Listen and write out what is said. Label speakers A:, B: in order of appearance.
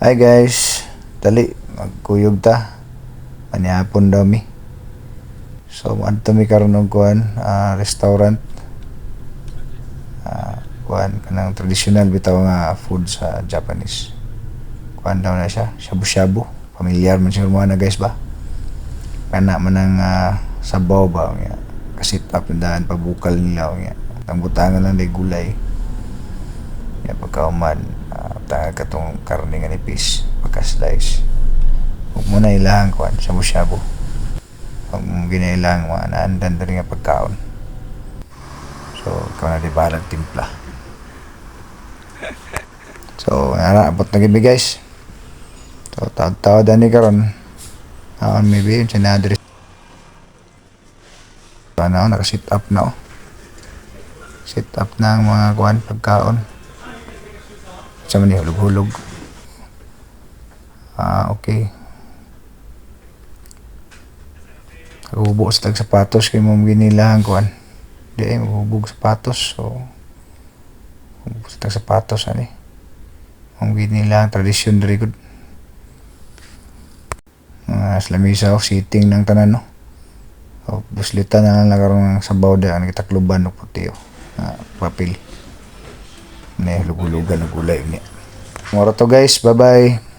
A: Hi guys, dali magkuyog ta. Manihapon daw mi. So adto mi karon og kuan, ah, restaurant. Ah, kuan kanang traditional bitaw nga food sa Japanese. Kuan daw na siya, shabu-shabu. Familiar man siguro mga na guys ba? Kana man ang ah, sabaw ba nga. Na daan pabukal nila nga. Ang butangan lang day gulay. Ya pagkauman, tanga katong karne nga nipis, pagka-slice. Huwag mo na ilang kuan, shabu-shabu. Huwag mo ginailang mga naandan rin nga pagkaon. So, ikaw na di bahalang timpla. So, nara, abot na gibi guys. So, tawad-tawad ani karon. Aon maybe, yun siya na-address. Ano, naka-sit up na oh. Sit up na ang mga kuan, pagkaon sa man hulog-hulog. Ah, okay. Hubo sa tag sapatos kay mo ginilahan kuan. Di ay maghubog sapatos so hubo sa tag sapatos ani. Ang ginilahan tradisyon diri gud. Mga slamisa of sitting ng tanan no. O buslita na lang karon ng sabaw da ang kitakluban og puti oh. Ah, papel. Ne hulugan og gulay ni. Moro to guys, bye bye.